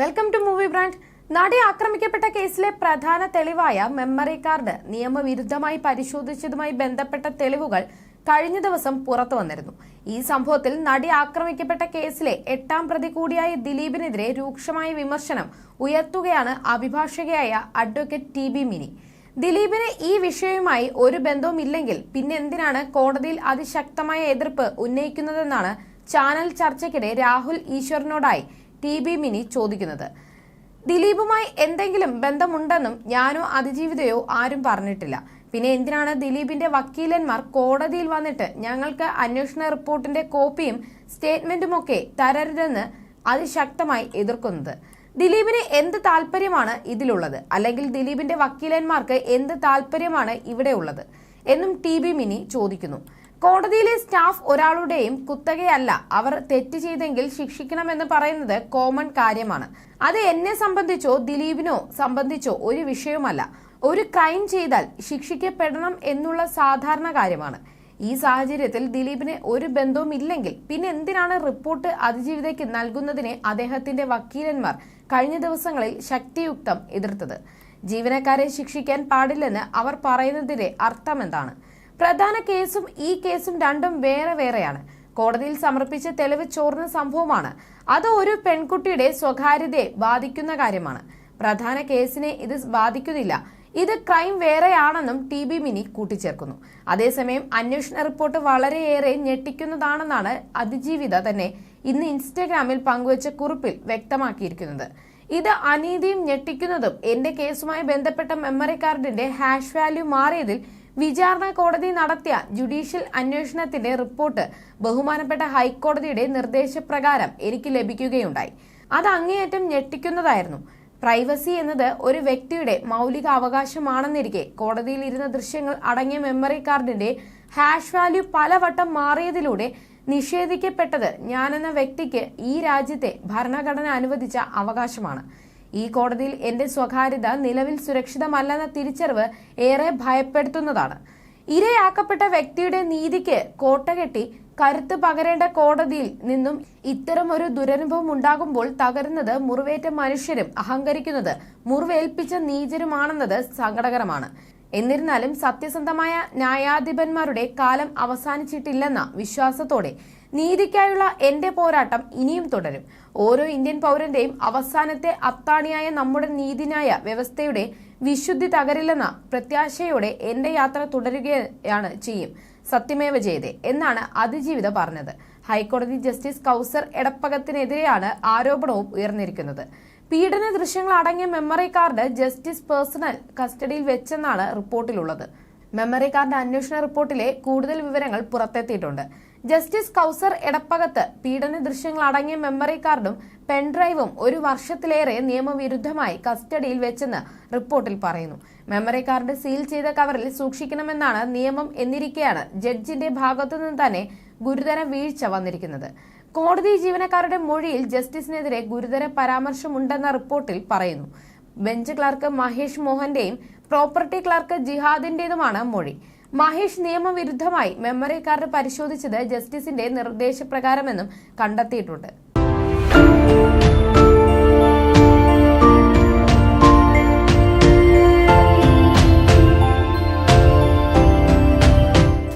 Welcome to movie brand നടി ആക്രമിക്കപ്പെട്ട കേസിലെ പ്രധാന തെളിവായ മെമ്മറി കാർഡ് നിയമവിരുദ്ധമായി പരിശോധിച്ചതുമായി ബന്ധപ്പെട്ട തെളിവുകൾ കഴിഞ്ഞ ദിവസം പുറത്തു വന്നിരുന്നു. ഈ സംഭവത്തിൽ നടി ആക്രമിക്കപ്പെട്ട കേസിലെ എട്ടാം പ്രതി കൂടിയായ ദിലീപിനെതിരെ രൂക്ഷമായ വിമർശനം ഉയർത്തുകയാണ് അഭിഭാഷകയായ അഡ്വക്കേറ്റ് ടി ബി മിനി. ദിലീപിന് ഈ വിഷയവുമായി ഒരു ബന്ധവുമില്ലെങ്കിൽ പിന്നെ എന്തിനാണ് കോടതിയിൽ അതിശക്തമായ എതിർപ്പ് ഉന്നയിക്കുന്നതെന്നാണ് ചാനൽ ചർച്ചയ്ക്കിടെ രാഹുൽ ഈശ്വറിനോടായി ടി ബി മിനി ചോദിക്കുന്നത്. ദിലീപുമായി എന്തെങ്കിലും ബന്ധമുണ്ടെന്നും ഞാനോ അതിജീവിതയോ ആരും പറഞ്ഞിട്ടില്ല. പിന്നെ എന്തിനാണ് ദിലീപിന്റെ വക്കീലന്മാർ കോടതിയിൽ വന്നിട്ട് ഞങ്ങൾക്ക് അന്വേഷണ റിപ്പോർട്ടിന്റെ കോപ്പിയും സ്റ്റേറ്റ്മെന്റുമൊക്കെ തരരുതെന്ന് അതിശക്തമായി എതിർക്കുന്നത്. ദിലീപിന് എന്ത് താല്പര്യമാണ് ഇതിലുള്ളത്? അല്ലെങ്കിൽ ദിലീപിന്റെ വക്കീലന്മാർക്ക് എന്ത് താല്പര്യമാണ് ഇവിടെ ഉള്ളത് എന്നും ടി ബി മിനി ചോദിക്കുന്നു. കോടതിയിലെ സ്റ്റാഫ് ഒരാളുടെയും കുത്തകയല്ല. അവർ തെറ്റ് ചെയ്തെങ്കിൽ ശിക്ഷിക്കണമെന്ന് പറയുന്നത് കോമൺ കാര്യമാണ്. അത് എന്നെ സംബന്ധിച്ചോ ദിലീപിനോ സംബന്ധിച്ചോ ഒരു വിഷയവുമല്ല ഒരു ക്രൈം ചെയ്താൽ ശിക്ഷിക്കപ്പെടണം എന്നുള്ള സാധാരണ കാര്യമാണ്. ഈ സാഹചര്യത്തിൽ ദിലീപിന് ഒരു ബന്ധവും ഇല്ലെങ്കിൽ പിന്നെ എന്തിനാണ് റിപ്പോർട്ട് അതിജീവിതയ്ക്ക് നൽകുന്നതിനെ അദ്ദേഹത്തിന്റെ വക്കീലന്മാർ കഴിഞ്ഞ ദിവസങ്ങളിൽ ശക്തിയുക്തം എതിർത്തത്? ജീവനക്കാരെ ശിക്ഷിക്കാൻ പാടില്ലെന്ന് അവർ പറയുന്നതിന്റെ അർത്ഥമെന്താണ് പ്രധാന കേസും ഈ കേസും രണ്ടും വേറെ വേറെയാണ്. കോടതിയിൽ സമർപ്പിച്ച തെളിവ് ചോർന്ന സംഭവമാണ്. അത് ഒരു പെൺകുട്ടിയുടെ സ്വകാര്യതയെ ബാധിക്കുന്ന കാര്യമാണ്. പ്രധാന കേസിനെ ഇത് ബാധിക്കുന്നില്ല. ഇത് ക്രൈം വേറെയാണെന്നും ടി ബി മിനി കൂട്ടിച്ചേർക്കുന്നു. അതേസമയം അന്വേഷണ റിപ്പോർട്ട് വളരെയേറെ ഞെട്ടിക്കുന്നതാണെന്നാണ് അതിജീവിത തന്നെ ഇന്ന് ഇൻസ്റ്റഗ്രാമിൽ പങ്കുവച്ച കുറിപ്പിൽ വ്യക്തമാക്കിയിരിക്കുന്നത്. ഇത് അനീതിയും ഞെട്ടിക്കുന്നതും എന്റെ കേസുമായി ബന്ധപ്പെട്ട മെമ്മറി കാർഡിന്റെ ഹാഷ് വാല്യൂ മാറിയതിൽ വിചാരണ കോടതി നടത്തിയ ജുഡീഷ്യൽ അന്വേഷണത്തിന്റെ റിപ്പോർട്ട് ബഹുമാനപ്പെട്ട ഹൈക്കോടതിയുടെ നിർദ്ദേശപ്രകാരം എനിക്ക് ലഭിക്കുകയുണ്ടായി. അത് അങ്ങേയറ്റം ഞെട്ടിക്കുന്നതായിരുന്നു. പ്രൈവസി എന്നത് ഒരു വ്യക്തിയുടെ മൗലിക അവകാശമാണെന്നിരിക്കെ കോടതിയിൽ ഇരുന്ന ദൃശ്യങ്ങൾ അടങ്ങിയ മെമ്മറി കാർഡിന്റെ ഹാഷ് വാല്യൂ പലവട്ടം മാറിയതിലൂടെ നിഷേധിക്കപ്പെട്ടത് ഞാനെന്ന വ്യക്തിക്ക് ഈ രാജ്യത്തെ ഭരണഘടന അനുവദിച്ച അവകാശമാണ്. ഈ കോടതിയിൽ എന്റെ സ്വകാര്യത നിലവിൽ സുരക്ഷിതമല്ലെന്ന തിരിച്ചറിവ് ഏറെ ഭയപ്പെടുത്തുന്നതാണ്. ഇരയാക്കപ്പെട്ട വ്യക്തിയുടെ നീതിക്ക് കോട്ടകെട്ടി കരുത്ത് പകരേണ്ട കോടതിയിൽ നിന്നും ഇത്തരം ഒരു ദുരനുഭവം ഉണ്ടാകുമ്പോൾ തകരുന്നത് മുറിവേറ്റ മനുഷ്യരും അഹങ്കരിക്കുന്നത് മുറിവേൽപ്പിച്ച നീചരുമാണെന്നത് സങ്കടകരമാണ്. എന്നിരുന്നാലും സത്യസന്ധമായ ന്യായാധിപന്മാരുടെ കാലം അവസാനിച്ചിട്ടില്ലെന്ന വിശ്വാസത്തോടെ നീതിക്കായുള്ള എന്റെ പോരാട്ടം ഇനിയും തുടരും. ഓരോ ഇന്ത്യൻ പൗരന്റെയും അവസാനത്തെ അത്താണിയായ നമ്മുടെ നീതിന്യായ വ്യവസ്ഥയുടെ വിശുദ്ധി തകരില്ലെന്ന പ്രത്യാശയോടെ എന്റെ യാത്ര തുടരുകയാണ് ചെയ്യും. സത്യമേവ ജയതേ എന്നാണ് അതിജീവിത പറഞ്ഞത്. ഹൈക്കോടതി ജസ്റ്റിസ് കൗസർ എടപ്പകത്തിനെതിരെയാണ് ആരോപണവും ഉയർന്നിരിക്കുന്നത്. പീഡന ദൃശ്യങ്ങൾ അടങ്ങിയ മെമ്മറി കാർഡ് ജസ്റ്റിസ് പേഴ്സണൽ കസ്റ്റഡിയിൽ വെച്ചെന്നാണ് റിപ്പോർട്ടിലുള്ളത്. മെമ്മറി കാർഡ് അന്വേഷണ റിപ്പോർട്ടിലെ കൂടുതൽ വിവരങ്ങൾ പുറത്തെത്തിയിട്ടുണ്ട്. ജസ്റ്റിസ് കൗസർ എടപ്പകത്ത് പീഡന ദൃശ്യങ്ങൾ അടങ്ങിയ മെമ്മറി കാർഡും പെൻഡ്രൈവും ഒരു വർഷത്തിലേറെ നിയമവിരുദ്ധമായി കസ്റ്റഡിയിൽ വെച്ചെന്ന് റിപ്പോർട്ടിൽ പറയുന്നു. മെമ്മറി കാർഡ് സീൽ ചെയ്ത കവറിൽ സൂക്ഷിക്കണമെന്നാണ് നിയമം എന്നിരിക്കെയാണ് ജഡ്ജിന്റെ ഭാഗത്തുനിന്ന് തന്നെ ഗുരുതര വീഴ്ച വന്നിരിക്കുന്നത്. കോടതി ജീവനക്കാരുടെ മൊഴിയിൽ ജസ്റ്റിസിനെതിരെ ഗുരുതര പരാമർശമുണ്ടെന്ന റിപ്പോർട്ടിൽ പറയുന്നു. ബെഞ്ച് ക്ലർക്ക് മഹേഷ് മോഹന്റെയും പ്രോപ്പർട്ടി ക്ലർക്ക് ജിഹാദിന്റേതുമാണ് മൊഴി. മഹേഷ് നിയമവിരുദ്ധമായി മെമ്മറി കാർഡ് പരിശോധിച്ചത് ജസ്റ്റിസിന്റെ നിർദ്ദേശപ്രകാരമെന്നും കണ്ടെത്തിയിട്ടുണ്ട്.